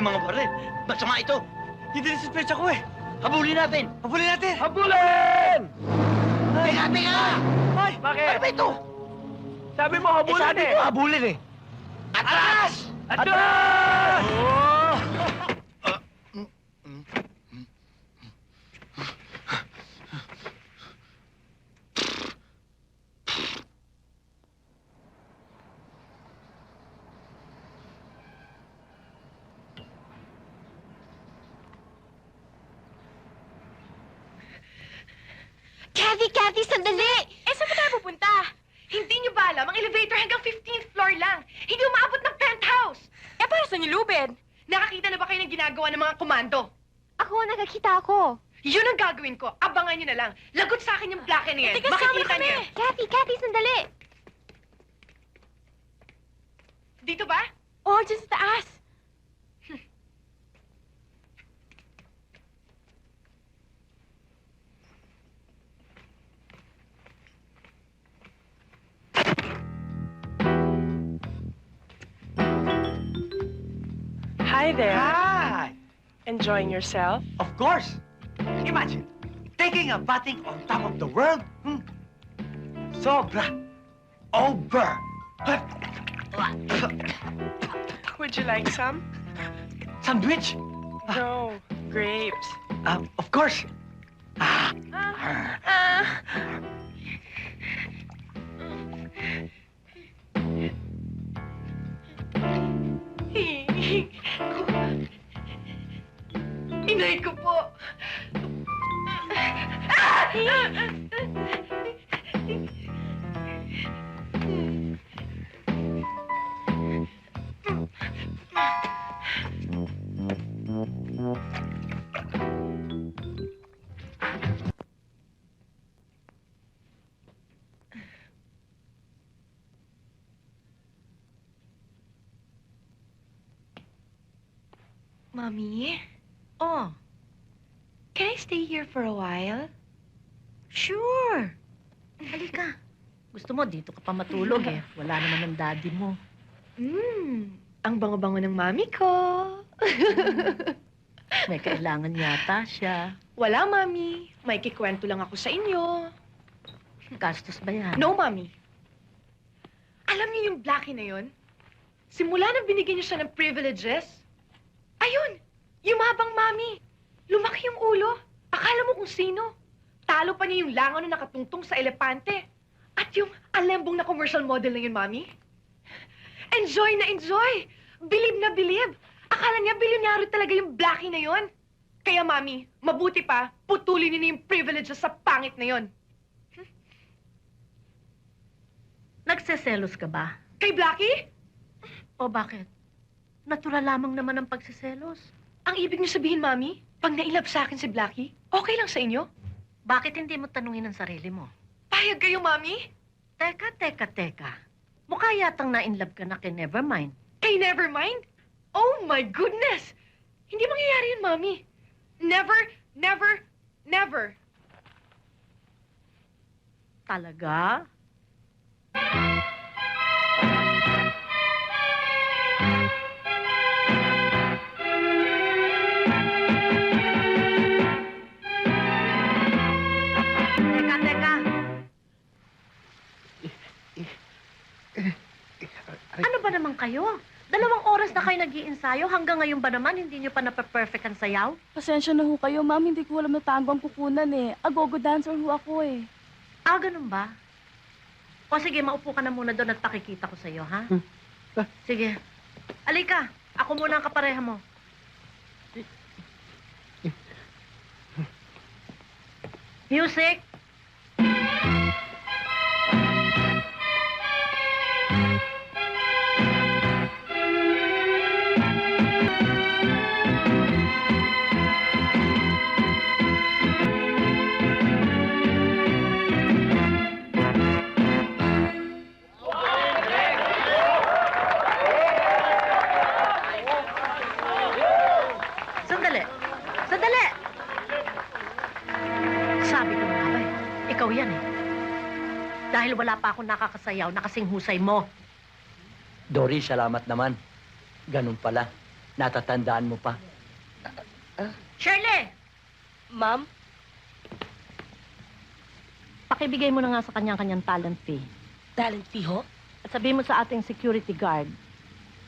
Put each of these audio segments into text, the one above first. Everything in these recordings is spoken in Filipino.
yung mga baril. Masama ito. Hindi na suspecha ko eh. Habulin natin. Habulin natin! Habulin! Teka, teka! Ay! Bakit? Ano ba ito? Sabi mo Eh, habulin sabi eh. ko, habulin eh. Atras! Atras! Oh! Kathy, Kathy, sandali! Eh, saan ba tayo pupunta? Hindi niyo ba alam, ang elevator hanggang 15th floor lang. Hindi umaabot ng penthouse. Eh, paano sa niyo, Lubed? Nakakita na ba kayo ng ginagawa ng mga komando? Ako, nakakita ako. Yun ang gagawin ko. Abangan niyo na lang. Lagot sa akin yung and yan. Teka, Makikita niyo. Kathy, Kathy, sandali! Dito ba? Oh, dyan sa taas. Hi there. Hi! Enjoying yourself? Of course! Imagine, taking a batting on top of the world. Hmm. Sobra. Over. Would you like some? Sandwich? No. Grapes. Um, of course. Ah. Ah. Inay Mommy? Oh, Can I stay here for a while? sure. Halika. Gusto mo, dito ka pa matulog eh. Wala naman ng daddy mo. Hmm, ang bango-bango ng mami ko. May kailangan yata siya. Wala, mami. May kikwento lang ako sa inyo. Gastos ba yan? No, mami. Alam niyo yung Blackie na yon? Simula nang binigyan niyo siya ng privileges, ayun, yumabang mami. Lumaki yung ulo. Akala mo kung sino. Talo pa niya yung langaw na nakatungtong sa elepante. At yung alembong na commercial model na yun, mami. Enjoy na enjoy. Bilib na bilib. Akala niya bilyonaryo talaga yung Blackie na yon. Kaya, mami, mabuti pa, putulin niyo na yung privileges sa pangit na yon. Nagseselos ka ba? Kay Blackie? O bakit? Natural lamang naman ang pagsiselos. Ang ibig niyo sabihin, Mami, pag nailap sa akin si Blackie, okay lang sa inyo? Bakit hindi mo tanungin ang sarili mo? Payag kayo, Mami? Teka, teka, teka. Mukha yatang na-inlove ka na kay Nevermind. Kay Nevermind? Oh my goodness! Hindi mangyayari yun, Mami. Never, never, never. Talaga? Teka, kayo nag iensayo hanggang ngayon ba naman hindi nyo pa nape-perfect ang sayaw? Pasensya na ho kayo, ma'am. Hindi ko alam na tango ang kukunan eh. Agogo dancer ho ako eh. Ah, ganun ba? O sige, maupo ka na muna doon at pakikita ko sa'yo, ha? Sige. Alika, ako muna ang kapareha mo. Music! Sabi ko na nga ba eh, ikaw yan eh. Dahil wala pa akong nakakasayaw na kasing husay mo. Dory, salamat naman. Ganun pala. Natatandaan mo pa? Shirley! Ma'am? Pakibigay mo na nga sa kanyang-kanyang talent fee. Talent fee ho? At sabihin mo sa ating security guard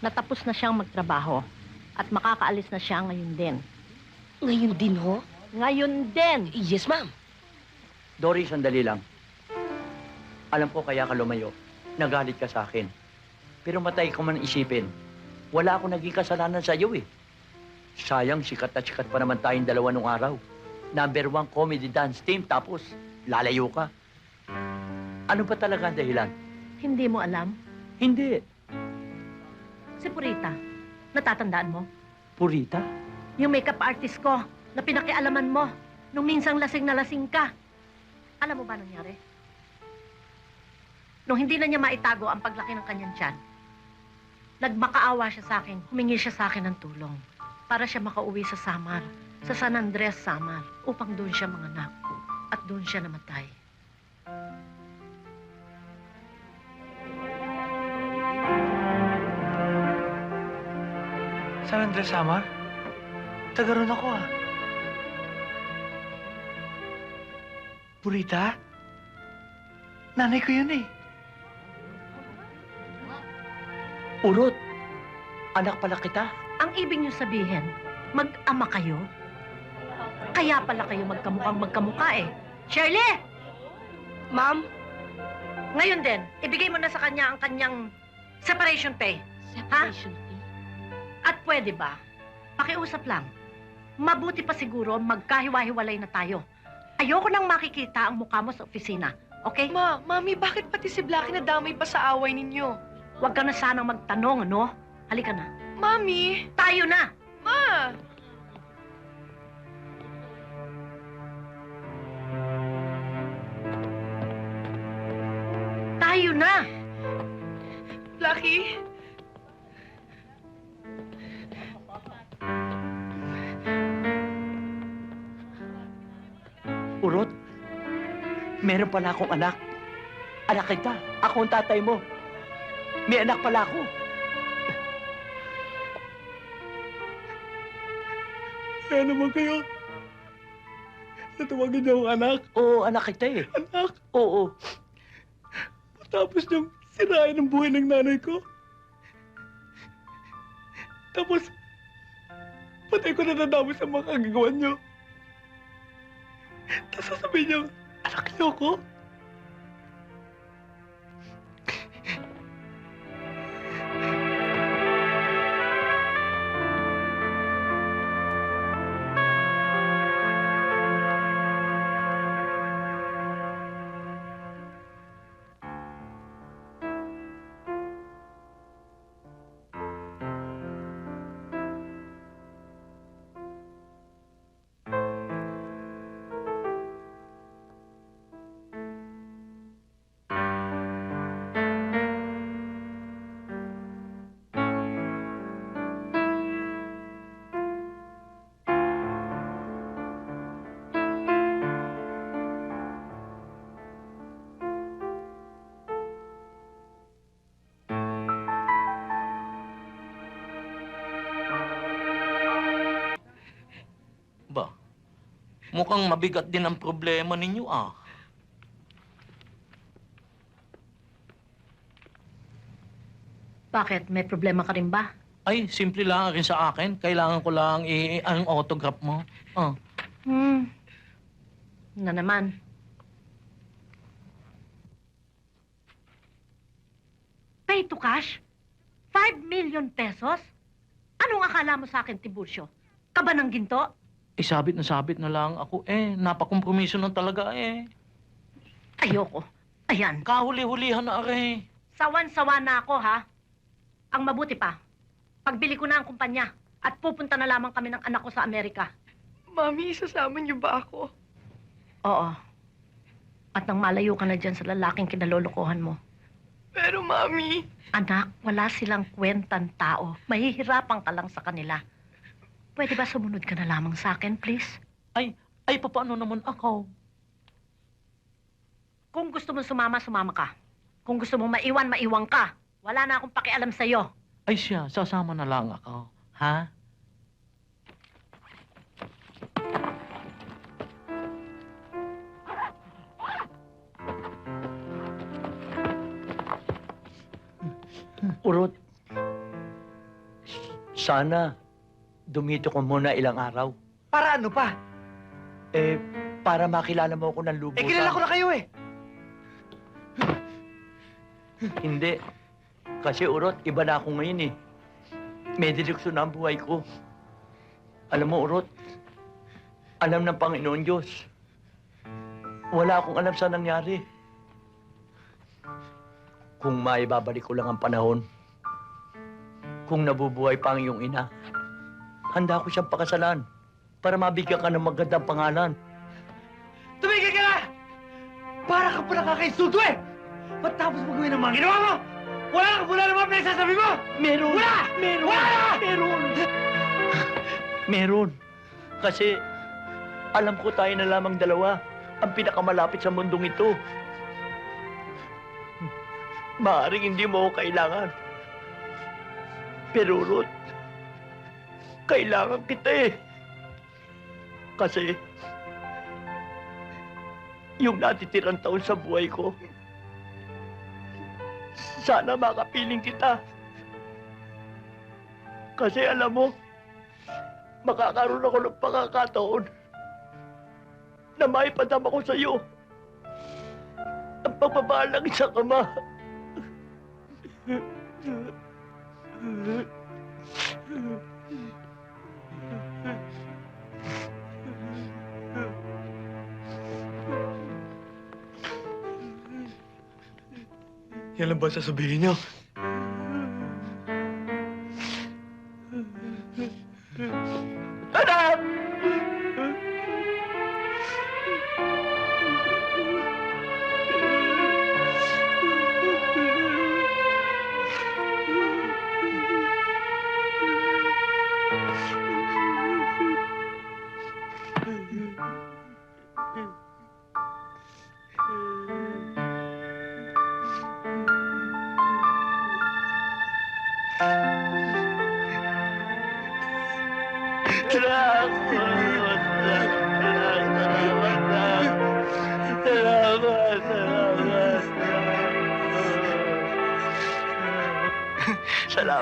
na tapos na siyang magtrabaho at makakaalis na siya ngayon din. Ngayon din ho? Ngayon din! Yes, ma'am. Dory, sandali lang. Alam ko kaya ka lumayo. Nagalit ka sa akin. Pero matay ko man isipin. Wala akong naging kasalanan sa iyo eh. Sayang, sikat at sikat pa naman tayong dalawa nung araw. Number one comedy dance team, tapos lalayo ka. Ano ba talaga ang dahilan? Hindi mo alam? Hindi. Si Purita, natatandaan mo? Purita? Yung makeup artist ko na pinakialaman mo nung minsang lasing na lasing ka. Alam mo ba nangyari? Nung hindi na niya maitago ang paglaki ng kanyang tiyan, nagmakaawa siya sa akin, humingi siya sa akin ng tulong para siya makauwi sa Samar, sa San Andres, Samar, upang doon siya manganak at doon siya namatay. San Andres Samar? Taga ron ako ah. Purita? Nanay ko yun eh. Urot! Anak pala kita. Ang ibig niyo sabihin, mag-ama kayo? Kaya pala kayo magkamukhang magkamukha eh. Shirley! Ma'am? Ngayon din, ibigay mo na sa kanya ang kanyang separation pay. Separation fee? At pwede ba? Pakiusap lang. Mabuti pa siguro magkahiwa-hiwalay na tayo. Ayoko nang makikita ang mukha mo sa opisina. Okay? Ma, Mami, bakit pati si Blackie nadamay pa sa away ninyo? Huwag ka na sanang magtanong, ano? Halika na. Mami! Tayo na! Ma! Tayo na! Blackie? Meron pala akong anak. Anak kita. Ako ang tatay mo. May anak pala ako. Kaya naman kayo. Natawagin niyo ang anak. Oo, anak kita eh. Anak. Oo. Tapos niyong sirain ang buhay ng nanay ko. Tapos, patay ko na nadami sa mga kagagawa niyo. Tapos sasabihin niyo, anak niyo mukhang mabigat din ang problema ninyo ah. Bakit? May problema ka rin ba? Ay, simple lang rin sa akin. Kailangan ko lang i- ang autograph mo. Ah. Hmm. Na naman. Pay to cash? 5 million pesos? Anong akala mo sa akin, Tiburcio? Kaba ng ginto? Eh, sabit na sabit na lang ako eh. Napakompromiso na talaga eh. Ayoko. Ayan. Kahuli-hulihan na are. Sawan-sawa na ako, ha? Ang mabuti pa, pagbili ko na ang kumpanya at pupunta na lamang kami ng anak ko sa Amerika. Mami, isasama niyo ba ako? Oo. At nang malayo ka na dyan sa lalaking kinalolokohan mo. Pero, Mami... Anak, wala silang kwentang tao. Mahihirapan ka lang sa kanila. Pwede ba sumunod ka na lamang sa akin, please? Ay, ay, paano naman ako? Kung gusto mong sumama, sumama ka. Kung gusto mong maiwan, maiwan ka. Wala na akong pakialam sa'yo. Ay siya, sasama na lang ako. Ha? Urot, sana dumito ko muna ilang araw. Para ano pa? Eh, para makilala mo ako ng lubusan. Eh, kilala ko na kayo eh. Hindi. Kasi Urot, iba na ako ngayon eh. May direksyon na ang buhay ko. Alam mo, Urot, alam ng Panginoon Diyos. Wala akong alam sa nangyari. Kung maibabalik ko lang ang panahon, kung nabubuhay pa ang iyong ina, handa ko siyang pakasalan para mabigyan ka ng magandang pangalan. Tumigil ka na! Para ka pa nakakainsulto eh! Matapos mo gawin ang mga ginawa mo! Wala ka wala naman pinagsasabi mo! Meron! Wala! Meron! Wala! Meron! Meron. Kasi alam ko tayo na lamang dalawa ang pinakamalapit sa mundong ito. Maaring hindi mo ako kailangan. Pero Ruth, kailangan kita eh. Kasi yung natitirang taon sa buhay ko, sana makapiling kita. Kasi alam mo, makakaroon ako ng pagkakataon na maipadama ko sa iyo ang pagmamahal ng isang Yan lang ba sasabihin niyo?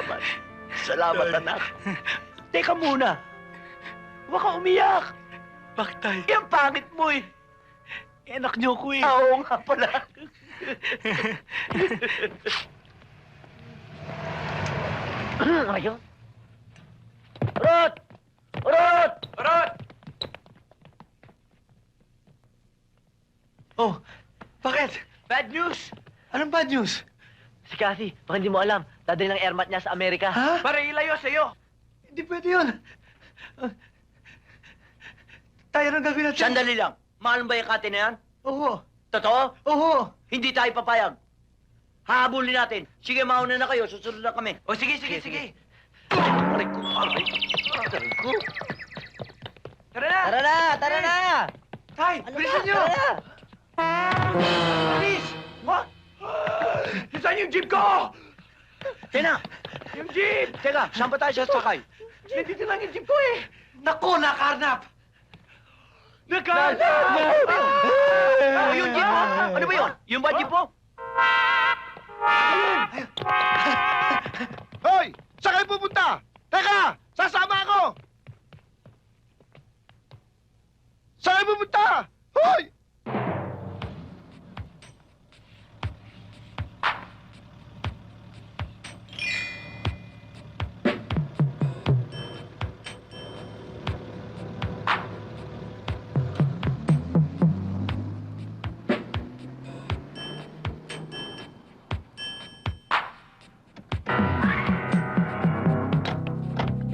Salamat! Salamat, anak! Teka muna! Huwag ka umiyak! Bakit tayo? Yan pangit mo eh! Anak niyo ko eh. Oo nga pala! Ayun! Rot! Rot! Rod! Oh, bakit? Bad news! Anong bad news? Si Cathy, baka hindi mo alam. Dadali ng airmat niya sa Amerika. Ha? Para ilayo sa'yo. Hindi pwede yun. Tayo nang gagawin natin. Sandali lang. Mahal ba yung Cathy na yan? Oo. Totoo? Oo. Hindi tayo papayag. Hahabulin natin. Sige, mauna na kayo. Susunod na kami. O, sige, sige, sige. Aray ko, aray. Aray ko. Tara na! Tara na, tara na! Tay, bilisan niyo! Tara na! Bilis! What? Saan yung jeep ko? Tina! Yung jeep! Teka, saan ba tayo sasakay? Nandito lang yung jeep ko eh. Naku, nakarnap! Nakarnap! Oh, yung jeep mo? Ano ba yun? Yung ba jeep mo? Hoy!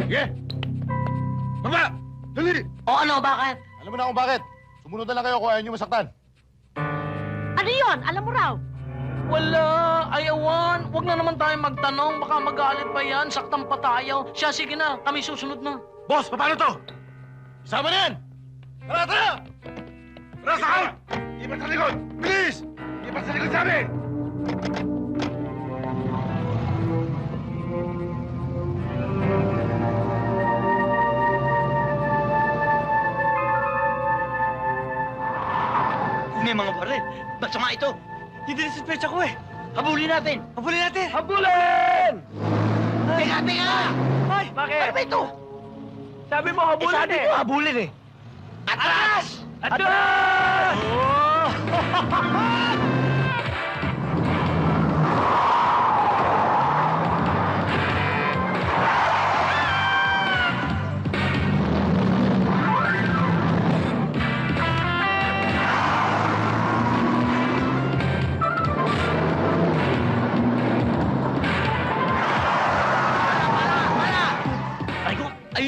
Sige! Baba! Dali! O ano, bakit? Alam mo na kung bakit. Sumunod na lang kayo kung ayaw nyo masaktan. Ano yon? Alam mo raw. Wala, ayawan. Huwag na naman tayo magtanong. Baka magalit pa yan. Saktan pa tayo. Siya, sige na. Kami susunod na. Boss, paano to? Isama na yan! Tara, tara! Tara, sakay! Ibat sa likod! Bilis! Ibat sa likod sa amin! May mga baril. Basta nga ito. Hindi na suspecha ko eh. Habulin natin! Habulin natin! Habulin! Teka, teka! Ay, Bakit? Ano ba ito? Sabi mo, Eh, habulin sabi eh. ko, habulin eh! Atras! Atras! Ay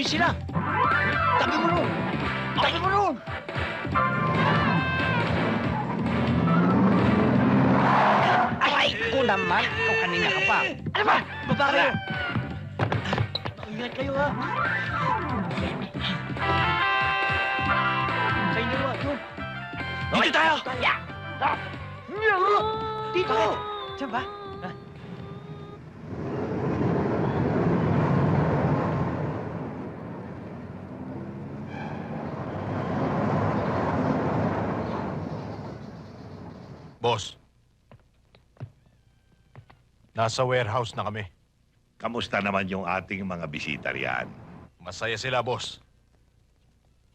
sila! Tabi mo nun! Tabi mo nun! Ay, ko naman! Ikaw kanina ka pa! Ano ba? Baba kayo! Ingat kayo ha! Sa inyo ha! Doon! Dito tayo! Dito! Diyan ba? Boss. Nasa warehouse na kami. Kamusta naman yung ating mga bisita riyan? Masaya sila, boss.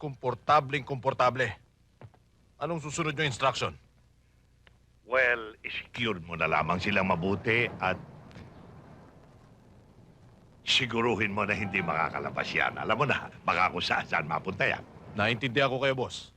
Komportableng komportable. Anong susunod yung instruction? Well, secure mo na lamang silang mabuti at siguruhin mo na hindi makakalabas yan. Alam mo na, baka kung saan saan mapunta yan. Naintindihan ko kayo, boss.